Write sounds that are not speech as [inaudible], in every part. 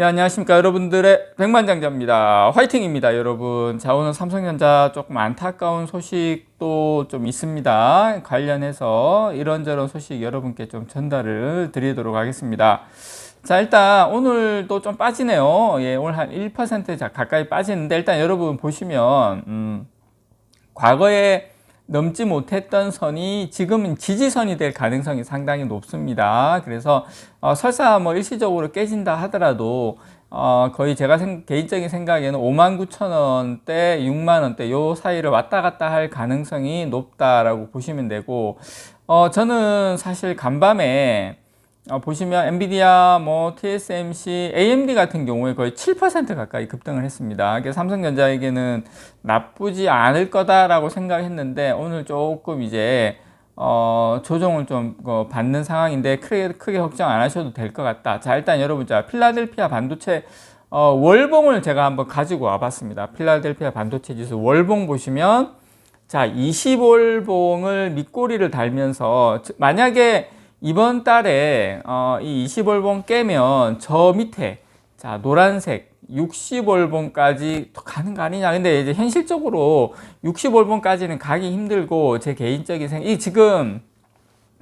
예, 안녕하십니까. 여러분들의 백만장자입니다. 화이팅입니다, 여러분. 자, 오늘 삼성전자 조금 안타까운 소식도 좀 있습니다. 관련해서 이런저런 소식 여러분께 좀 전달을 드리도록 하겠습니다. 자, 일단 오늘도 좀 빠지네요. 예, 오늘 한 1% 가까이 빠지는데 일단 여러분 보시면, 음, 과거에 넘지 못했던 선이 지금은 지지선이 될 가능성이 상당히 높습니다. 그래서 어, 설사 뭐 일시적으로 깨진다 하더라도 어, 거의 제가 생, 개인적인 생각에는 5만 9천 원대, 6만 원대 요 사이를 왔다 갔다 할 가능성이 높다라고 보시면 되고 어, 저는 사실 간밤에 어, 보시면 엔비디아, 뭐 TSMC, AMD 같은 경우에 거의 7% 가까이 급등을 했습니다. 그래서 삼성전자에게는 나쁘지 않을 거다라고 생각했는데 오늘 조금 이제 어, 조정을 좀 어, 받는 상황인데 크게 크게 걱정 안 하셔도 될 것 같다. 자 일단 여러분 자 필라델피아 반도체 어, 월봉을 제가 한번 가지고 와봤습니다. 필라델피아 반도체 지수 월봉 보시면 자 20월봉을 밑꼬리를 달면서 만약에 이번 달에 어, 이 20월봉 깨면 저 밑에 자 노란색 60월봉까지 가는 거 아니냐. 근데 이제 현실적으로 60월봉까지는 가기 힘들고 제 개인적인 생각 이 지금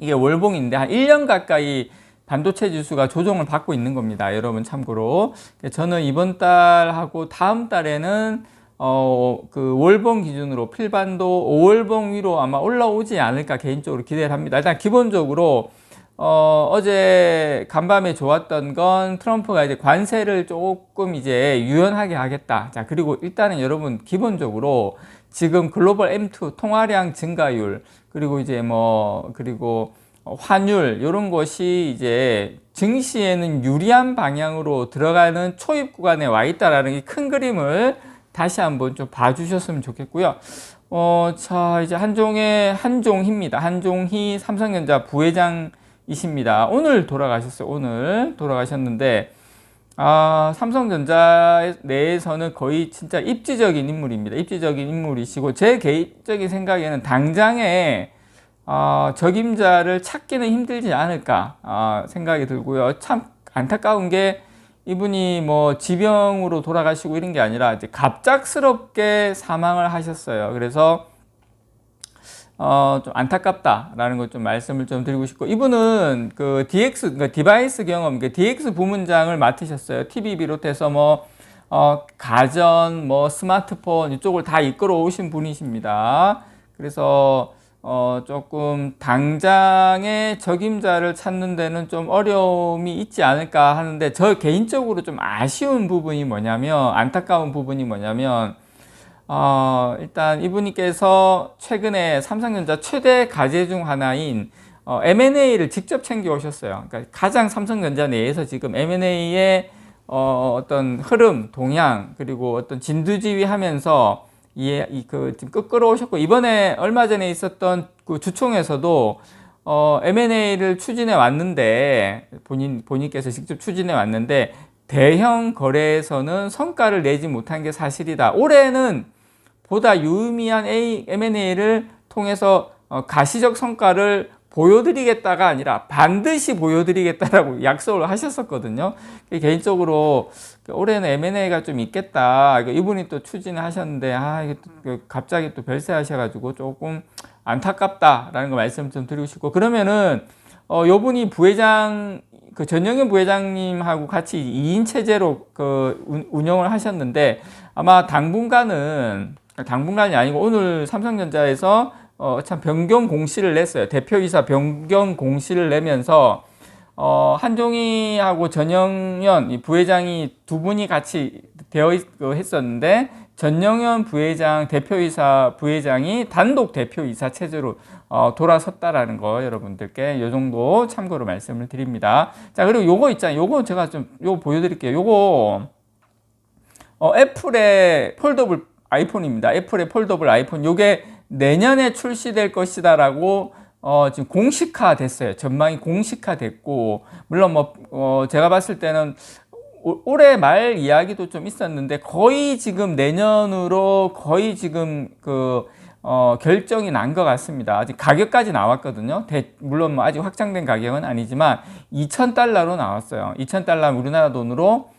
이게 월봉인데 한 1년 가까이 반도체 지수가 조정을 받고 있는 겁니다. 여러분 참고로. 저는 이번 달하고 다음 달에는 어, 그 월봉 기준으로 필반도 5월봉 위로 아마 올라오지 않을까 개인적으로 기대를 합니다. 일단 기본적으로 어, 어제 간밤에 좋았던 건 트럼프가 이제 관세를 조금 이제 유연하게 하겠다. 자, 그리고 일단은 여러분 기본적으로 지금 글로벌 M2 통화량 증가율 그리고 이제 뭐 그리고 환율 이런 것이 이제 증시에는 유리한 방향으로 들어가는 초입 구간에 와 있다라는 이 큰 그림을 다시 한번 좀 봐주셨으면 좋겠고요. 어, 자 이제 한종의 한종희입니다. 한종희 삼성전자 부회장 이십니다. 오늘 돌아가셨어요. 오늘 돌아가셨는데 아, 삼성전자 내에서는 거의 진짜 입지적인 인물입니다. 입지적인 인물이시고 제 개인적인 생각에는 당장에 아, 적임자를 찾기는 힘들지 않을까 아, 생각이 들고요. 참 안타까운 게 이분이 뭐 지병으로 돌아가시고 이런 게 아니라 이제 갑작스럽게 사망을 하셨어요. 그래서 어, 좀 안타깝다라는 것 좀 말씀을 좀 드리고 싶고 이분은 그 DX 그러니까 디바이스 경험 그 DX 부문장을 맡으셨어요. TV 비롯해서 뭐 어, 가전 뭐 스마트폰 이쪽을 다 이끌어 오신 분이십니다. 그래서 어, 조금 당장의 적임자를 찾는 데는 좀 어려움이 있지 않을까 하는데 저 개인적으로 좀 아쉬운 부분이 뭐냐면 안타까운 부분이 뭐냐면 어, 일단 이분께서 최근에 삼성전자 최대 과제 중 하나인 어, M&A를 직접 챙겨 오셨어요. 그러니까 가장 삼성전자 내에서 지금 M&A의 어, 어떤 흐름, 동향, 그리고 어떤 진두지휘 하면서 이, 이, 그, 지금 끌어오셨고, 이번에 얼마 전에 있었던 그 주총에서도 어, M&A를 추진해 왔는데, 본인, 본인께서 직접 추진해 왔는데, 대형 거래에서는 성과를 내지 못한 게 사실이다. 올해는 보다 유의미한 M&A를 통해서 어, 가시적 성과를 보여드리겠다가 아니라 반드시 보여드리겠다라고 [laughs] 약속을 하셨었거든요. 개인적으로 올해는 M&A가 좀 있겠다. 이분이 또 추진을 하셨는데 아그 갑자기 또 별세하셔가지고 조금 안타깝다라는 거 말씀 좀 드리고 싶고 그러면은 어 요분이 부회장 그 전영현 부회장님하고 같이 2인 체제로 그 운영을 하셨는데 아마 당분간은 당분간이 아니고 오늘 삼성전자에서 어, 참 변경 공시를 냈어요. 대표이사 변경 공시를 내면서 어, 한종희하고 전영현 이 부회장이 두 분이 같이 되어 있, 그 했었는데 전영현 부회장 대표이사 부회장이 단독 대표이사 체제로 어, 돌아섰다라는 거 여러분들께 요 정도 참고로 말씀을 드립니다. 자 그리고 요거 있잖아요. 요거 제가 좀 요거 보여드릴게요. 요거 어, 애플의 폴더블 아이폰입니다. 애플의 폴더블 아이폰. 요게 내년에 출시될 것이다라고 어, 지금 공식화 됐어요. 전망이 공식화 됐고, 물론 뭐, 어, 제가 봤을 때는 올해 말 이야기도 좀 있었는데, 거의 지금 내년으로 거의 지금 그, 어, 결정이 난 것 같습니다. 아직 가격까지 나왔거든요. 대, 물론 뭐 아직 확정된 가격은 아니지만, 2,000달러로 나왔어요. 2,000달러 우리나라 돈으로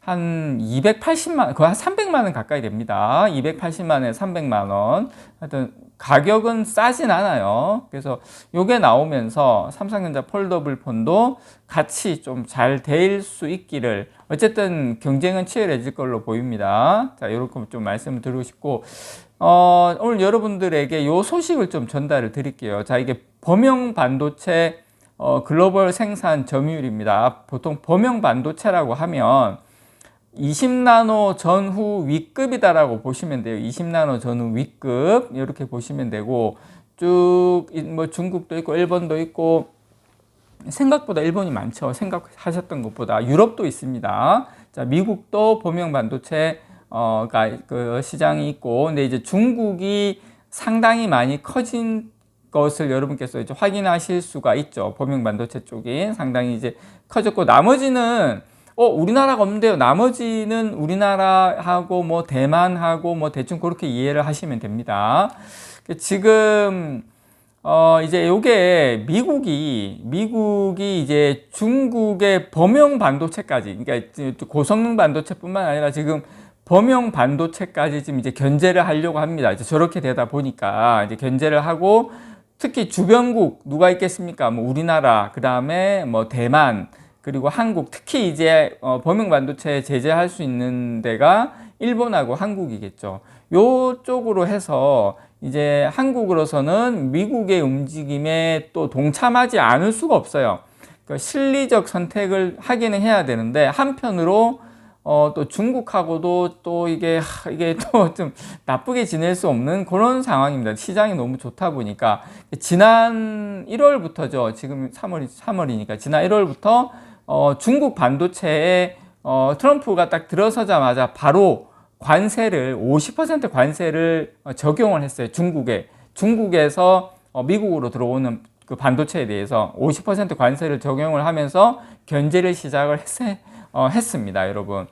한 280만 거의 한 300만 원 가까이 됩니다. 280만 원에 300만 원. 하여튼 가격은 싸진 않아요. 그래서 요게 나오면서 삼성전자 폴더블 폰도 같이 좀 잘 될 수 있기를 어쨌든 경쟁은 치열해질 걸로 보입니다. 자, 이렇게 좀 말씀을 드리고 싶고 어, 오늘 여러분들에게 요 소식을 좀 전달을 드릴게요. 자, 이게 범용 반도체 어, 글로벌 생산 점유율입니다. 보통 범용 반도체라고 하면 20나노 전후 위급이다라고 보시면 돼요. 20나노 전후 위급 이렇게 보시면 되고 쭉 뭐 중국도 있고 일본도 있고 생각보다 일본이 많죠. 생각하셨던 것보다 유럽도 있습니다. 자, 미국도 범용 반도체 어가 그 시장이 있고 근데 이제 중국이 상당히 많이 커진 것을 여러분께서 이제 확인하실 수가 있죠. 범용 반도체 쪽이 상당히 이제 커졌고 나머지는 어, 우리나라가 없는데요. 나머지는 우리나라하고 뭐 대만하고 뭐 대충 그렇게 이해를 하시면 됩니다. 지금 어, 이제 요게 미국이, 미국이 이제 중국의 범용 반도체까지, 그러니까 고성능 반도체뿐만 아니라 지금 범용 반도체까지 지금 이제 견제를 하려고 합니다. 이제 저렇게 되다 보니까 이제 견제를 하고 특히 주변국 누가 있겠습니까? 뭐 우리나라, 그 다음에 뭐 대만, 그리고 한국 특히 이제 어, 범용 반도체 제재할 수 있는 데가 일본하고 한국이겠죠. 요쪽으로 해서 이제 한국으로서는 미국의 움직임에 또 동참하지 않을 수가 없어요. 그러니까 실리적 선택을 하기는 해야 되는데 한편으로 어, 또 중국하고도 또 이게 하, 이게 또 [laughs] 좀 나쁘게 지낼 수 없는 그런 상황입니다. 시장이 너무 좋다 보니까 지난 1월부터죠. 지금 3월 3월이니까 지난 1월부터 어, 중국 반도체에 어, 트럼프가 딱 들어서자마자 바로 관세를 50% 관세를 어, 적용을 했어요. 중국에 중국에서 어, 미국으로 들어오는 그 반도체에 대해서 50% 관세를 적용을 하면서 견제를 시작을 했, 어, 했습니다, 여러분.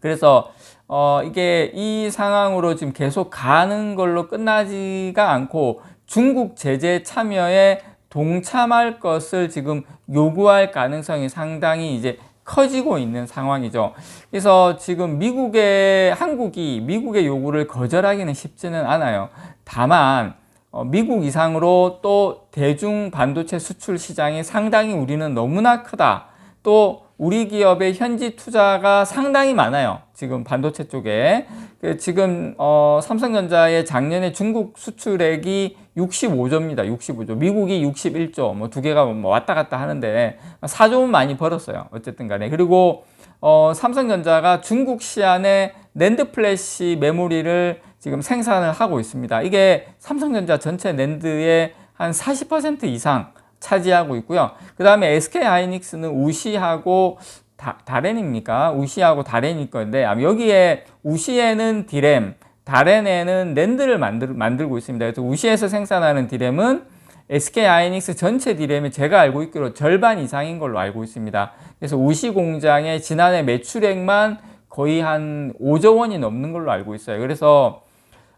그래서 어, 이게 이 상황으로 지금 계속 가는 걸로 끝나지가 않고 중국 제재 참여에 동참할 것을 지금 요구할 가능성이 상당히 이제 커지고 있는 상황이죠. 그래서 지금 미국의 한국이 미국의 요구를 거절하기는 쉽지는 않아요. 다만 어, 미국 이상으로 또 대중 반도체 수출 시장이 상당히 우리는 너무나 크다. 또 우리 기업의 현지 투자가 상당히 많아요. 지금 반도체 쪽에. 그 지금 어, 삼성전자의 작년에 중국 수출액이 65조입니다. 65조. 미국이 61조. 뭐 두 개가 뭐 왔다 갔다 하는데 4조는 많이 벌었어요. 어쨌든 간에. 그리고 어, 삼성전자가 중국 시안에 낸드 플래시 메모리를 지금 생산을 하고 있습니다. 이게 삼성전자 전체 낸드의 한 40% 이상 차지하고 있고요. 그 다음에 SK 하이닉스는 우시하고 다, 다렌입니까? 우시하고 다렌일 건데 여기에 우시에는 디램, 다렌에는 낸드를 만들, 만들고 있습니다. 그래서 우시에서 생산하는 디램은 SK 하이닉스 전체 디램이 제가 알고 있기로 절반 이상인 걸로 알고 있습니다. 그래서 우시 공장의 지난해 매출액만 거의 한 5조 원이 넘는 걸로 알고 있어요. 그래서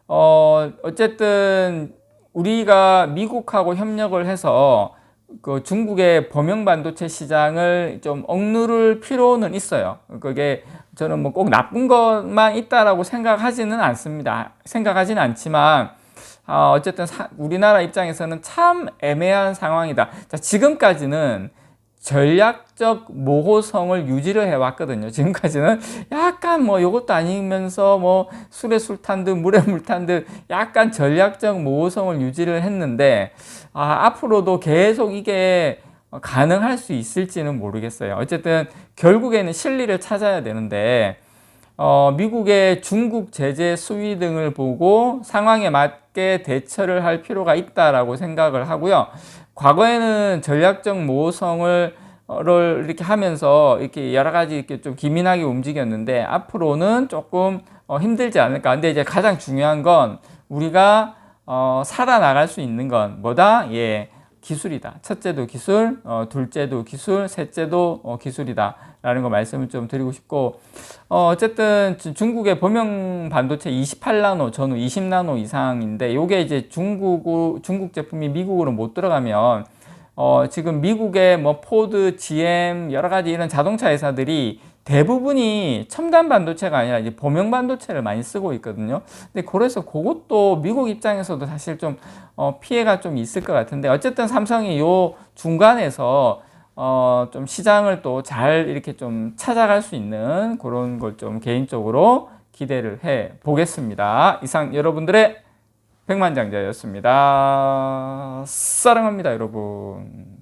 어 어쨌든 우리가 미국하고 협력을 해서 그 중국의 범용 반도체 시장을 좀 억누를 필요는 있어요. 그게 저는 뭐 꼭 나쁜 것만 있다라고 생각하지는 않습니다. 생각하지는 않지만 어, 어쨌든 사, 우리나라 입장에서는 참 애매한 상황이다. 자, 지금까지는 전략적 모호성을 유지를 해왔거든요. 지금까지는 약간 뭐 이것도 아니면서 뭐 술에 술 탄 듯 물에 물 탄 듯 약간 전략적 모호성을 유지를 했는데 아, 앞으로도 계속 이게 가능할 수 있을지는 모르겠어요. 어쨌든 결국에는 실리를 찾아야 되는데 어, 미국의 중국 제재 수위 등을 보고 상황에 맞게 대처를 할 필요가 있다라고 생각을 하고요. 과거에는 전략적 모호성을 이렇게 하면서 이렇게 여러 가지 이렇게 좀 기민하게 움직였는데 앞으로는 조금 어, 힘들지 않을까. 근데 이제 가장 중요한 건 우리가 어, 살아나갈 수 있는 건 뭐다? 예, 기술이다. 첫째도 기술, 어, 둘째도 기술, 셋째도 어, 기술이다. 라는 거 말씀을 좀 드리고 싶고, 어, 어쨌든 중국의 범용 반도체 28나노 전후 20나노 이상인데, 요게 이제 중국, 중국 제품이 미국으로 못 들어가면, 어, 지금 미국의 뭐 포드, GM, 여러 가지 이런 자동차 회사들이 대부분이 첨단 반도체가 아니라 이제 범용 반도체를 많이 쓰고 있거든요. 근데 그래서 그것도 미국 입장에서도 사실 좀 어, 피해가 좀 있을 것 같은데 어쨌든 삼성이 요 중간에서 어, 좀 시장을 또 잘 이렇게 좀 찾아갈 수 있는 그런 걸 좀 개인적으로 기대를 해 보겠습니다. 이상 여러분들의 백만장자였습니다. 사랑합니다, 여러분.